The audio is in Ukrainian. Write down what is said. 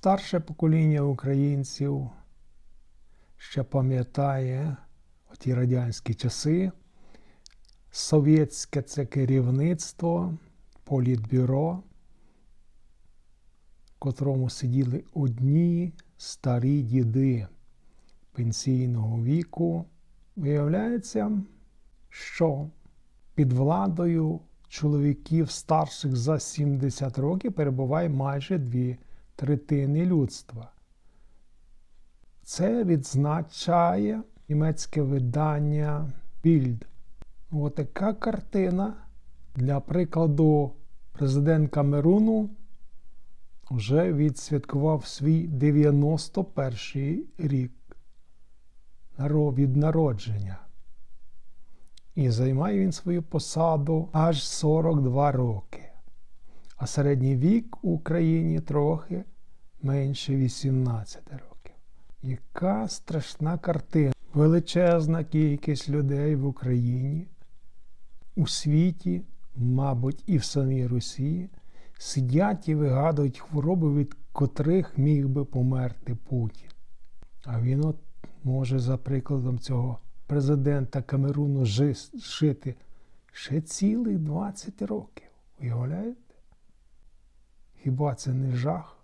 Старше покоління українців ще пам'ятає ті радянські часи, совєтське це керівництво, політбюро, в котрому сиділи одні старі діди пенсійного віку. Виявляється, що під владою чоловіків старших за 70 років перебуває майже дві третини людства. Це відзначає німецьке видання Bild. Отака картина. Для прикладу, президент Камеруну вже відсвяткував свій 91 рік від народження. І займає він свою посаду аж 42 роки. А середній вік в Україні трохи менше 18 років. Яка страшна картина. Величезна кількість людей в Україні, у світі, мабуть, і в самій Росії, сидять і вигадують хвороби, від котрих міг би померти Путін. А він от може, за прикладом цього президента Камеруну жити ще цілих 20 років. Уявляєте? Хіба це не жах?